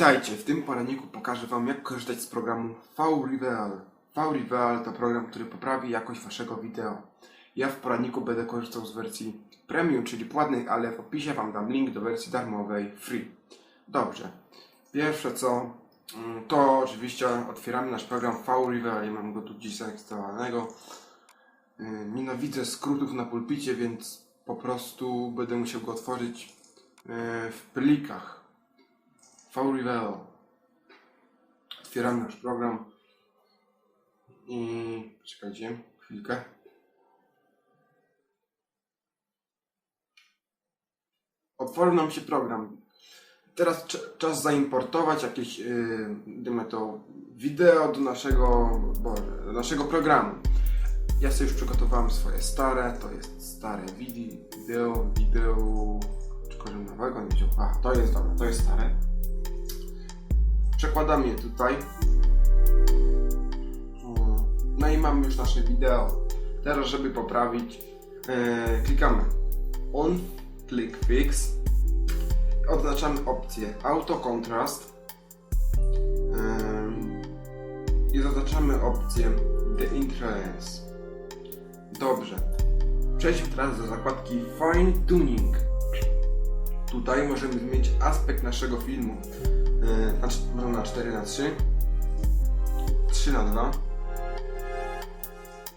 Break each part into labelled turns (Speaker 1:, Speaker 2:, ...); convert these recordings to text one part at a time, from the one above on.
Speaker 1: Witajcie, w tym poradniku pokażę Wam jak korzystać z programu VReveal. VReveal to program, który poprawi jakość Waszego wideo. Ja w poradniku będę korzystał z wersji premium, czyli płatnej, ale w opisie Wam dam link do wersji darmowej, free. Dobrze, pierwsze co, mm, to oczywiście otwieramy nasz program VReveal, ja mam go tu dziś zainstalowanego. Yy, Nienawidzę skrótów na pulpicie, więc po prostu będę musiał go otworzyć yy, w plikach. VReveal. Otwieramy nasz program i czekajcie chwilkę. Otworzył nam się program. Teraz cz- czas zaimportować jakieś yy, to wideo do naszego, do naszego programu. Ja sobie już przygotowałem swoje stare, to jest stare wideo, wideo, czy nowego, nie wiem, aha, to jest dobre, to jest stare. Przekładamy je tutaj. O, No i mamy już nasze wideo. Teraz, żeby poprawić, e, klikamy on, click fix. Odznaczamy opcję auto contrast. I zaznaczamy opcję the influence. Dobrze. Przejdźmy teraz do zakładki fine tuning. Tutaj możemy zmienić aspekt naszego filmu. Yy, na, cz- może na 4 na 3 3 na 2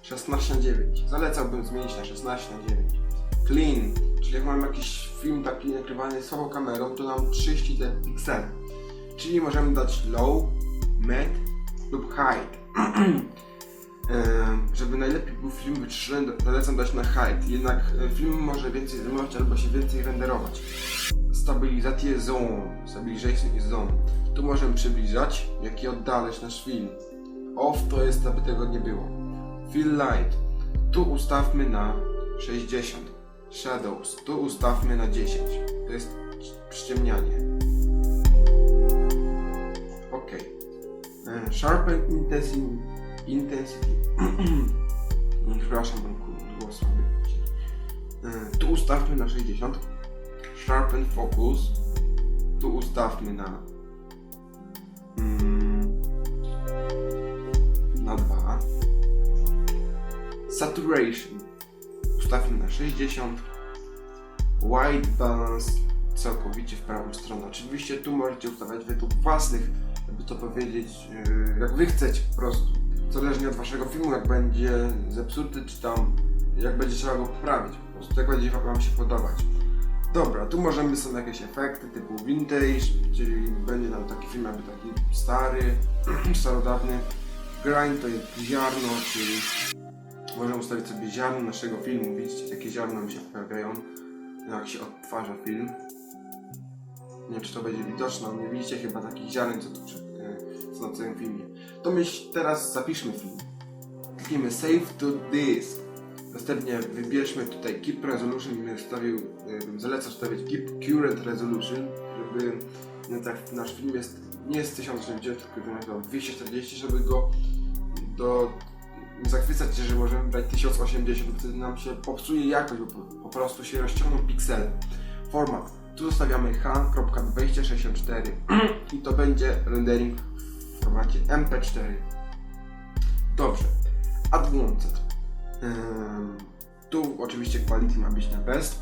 Speaker 1: 16 na 9 zalecałbym zmienić na 16 na 9 clean. Czyli jak mamy jakiś film taki nagrywany słabą kamerą to nam czyści te czyli możemy dać low, mid lub Yy, żeby najlepiej był film wyczyszczony zalecam dać na high jednak e, film może więcej zajmować albo się więcej renderować stabilizację zone, stabilization is zone. Tu możemy przybliżać, jak i oddalać nasz film. Off to jest, aby tego nie było. Fill light. Tu ustawmy na 60. Shadows. Tu ustawmy na 10. To jest przyciemnianie. Ok. E, Sharpen intensity. Intensity. Przepraszam, głos słaby. E, Tu ustawmy na 60. Sharpen Focus. Tu ustawmy na mm, na 2. Saturation. Ustawmy na 60. White Balance całkowicie w prawą stronę. Oczywiście tu możecie ustawiać według własnych, jakby to powiedzieć, yy, jak wy chcecie po prostu. Zależnie od waszego filmu, jak będzie zepsuty, czy tam jak będzie trzeba go poprawić po prostu. Jak będzie wam się podobać. Dobra, tu możemy są jakieś efekty typu vintage, czyli będzie nam taki film jakby taki stary, starodawny. Grind to jest ziarno, czyli możemy ustawić sobie ziarno naszego filmu. Widzicie, jakie ziarna mi się pojawiają, jak się odtwarza film. Nie wiem, czy to będzie widoczne, nie widzicie chyba takich ziaren, co tu e, co na całym filmie. To myśl, teraz zapiszmy film. Kliknijmy Save to Disk. Następnie wybierzmy tutaj Keep Resolution i bym stawił, y, bym zalecał stawić Keep Current Resolution, żeby tak, nasz film jest, nie jest 1080, tylko na 240, żeby go do, zachwycać że możemy brać 1080, bo wtedy nam się popsuje jakość, bo po, prostu się rozciągną piksele. Format. Tu zostawiamy H.2064 i to będzie rendering formacie MP4. Dobrze. Advanced. Ym, tu oczywiście quality ma być na best.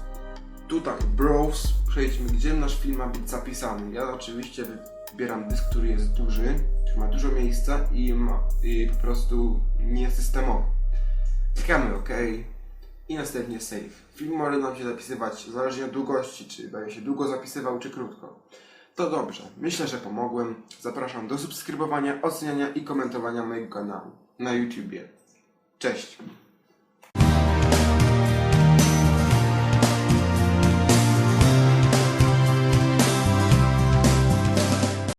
Speaker 1: Tutaj browse, przejdźmy gdzie nasz film ma być zapisany. Ja oczywiście wybieram dysk, który jest duży, czyli ma dużo miejsca i, ma, i po prostu nie systemowy. Klikamy OK i następnie save. Film może nam się zapisywać zależnie od długości, czy będzie się długo zapisywał, czy krótko. To dobrze, myślę, że pomogłem. Zapraszam do subskrybowania, oceniania i komentowania mojego kanału na YouTubie. Cześć!